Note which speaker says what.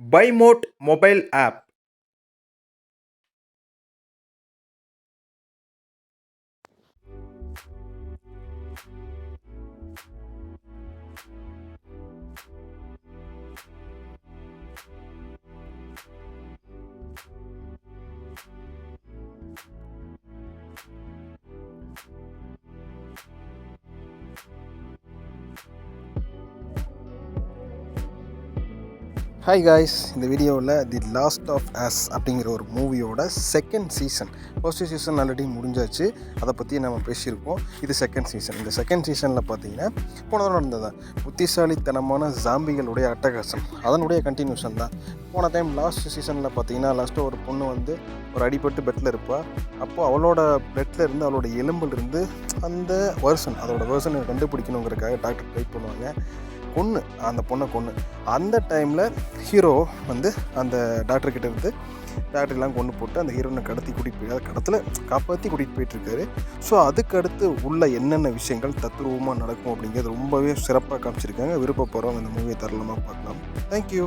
Speaker 1: by mod mobile app
Speaker 2: hi guys இந்த வீடியோவில் the last of us அப்படிங்கிற ஒரு மூவியோட second season first season already முடிஞ்சாச்சு. அதை பற்றி நம்ம பேசியிருக்கோம். இது செகண்ட் சீசன் இந்த செகண்ட் சீசனில் பார்த்தீங்கன்னா போன தடவை நடந்ததான் புத்திசாலித்தனமான ஜாம்பிகளுடைய அட்டகாசம். அதனுடைய கண்டினியூஷன் தான். போன டைம் லாஸ்ட் சீசனில் பார்த்தீங்கன்னா லாஸ்ட்டு ஒரு பொண்ணு வந்து ஒரு அடிபட்டு பெட்டில் இருப்பாள் அப்போது அவளோட பெட்டில் இருந்து அவளோட எலும்பில் இருந்து அந்த வருஷன் அதோட வருஷனை கண்டுபிடிக்கணுங்கிறதுக்காக டாக்டர் ட்ரை பண்ணுவாங்க. கொன்று அந்த பொண்ணை கொன்று அந்த டைமில் ஹீரோ வந்து அந்த டாக்டர்கிட்ட இருந்து டாக்டர்லாம் கொண்டு போட்டு அந்த ஹீரோனை கடத்தி கூட்டிகிட்டு போய் அதை கடத்தில் காப்பாற்றி கூட்டிகிட்டு போயிட்டுருக்காரு. ஸோ அதுக்கடுத்து உள்ள என்னென்ன விஷயங்கள் தத்ரூபமாக நடக்கும் அப்படிங்கிறது ரொம்பவே சிறப்பாக காமிச்சிருக்காங்க. விருப்பப்படுறவங்க இந்த மூவியை தரலமாக பார்க்கலாம். தேங்க்யூ